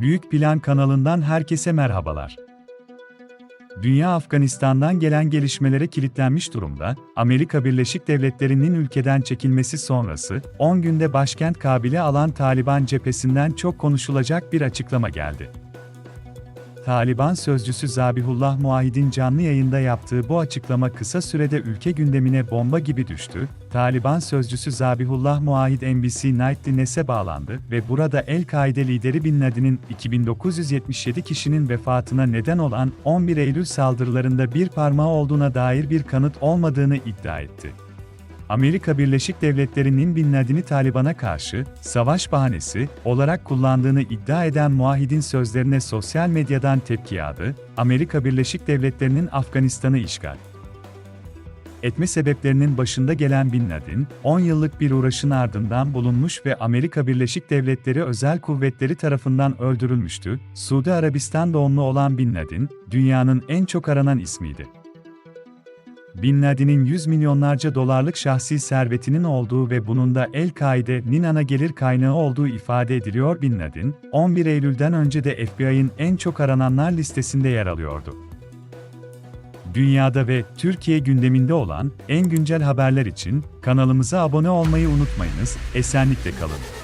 Büyük Plan kanalından herkese merhabalar. Dünya Afganistan'dan gelen gelişmelere kilitlenmiş durumda. Amerika Birleşik Devletleri'nin ülkeden çekilmesi sonrası 10 günde başkent Kabil'i alan Taliban cephesinden çok konuşulacak bir açıklama geldi. Taliban sözcüsü Zabihullah Muahid'in canlı yayında yaptığı bu açıklama kısa sürede ülke gündemine bomba gibi düştü. Taliban sözcüsü Zabihullah Muahid NBC Nightly Ness'e bağlandı ve burada El-Kaide lideri Bin Laden'in 2977 kişinin vefatına neden olan 11 Eylül saldırılarında bir parmağı olduğuna dair bir kanıt olmadığını iddia etti. Amerika Birleşik Devletleri'nin Bin Laden'i Taliban'a karşı savaş bahanesi olarak kullandığını iddia eden Muahid'in sözlerine sosyal medyadan tepki yağdı. Amerika Birleşik Devletleri'nin Afganistan'ı işgal etme sebeplerinin başında gelen Bin Laden, 10 yıllık bir uğraşın ardından bulunmuş ve Amerika Birleşik Devletleri özel kuvvetleri tarafından öldürülmüştü. Suudi Arabistan doğumlu olan Bin Laden, dünyanın en çok aranan ismiydi. Bin Laden'in 100 milyonlarca dolarlık şahsi servetinin olduğu ve bunun da El-Kaide'nin ana gelir kaynağı olduğu ifade ediliyor Bin Laden, 11 Eylül'den önce de FBI'ın en çok arananlar listesinde yer alıyordu. Dünyada ve Türkiye gündeminde olan en güncel haberler için kanalımıza abone olmayı unutmayınız, esenlikle kalın.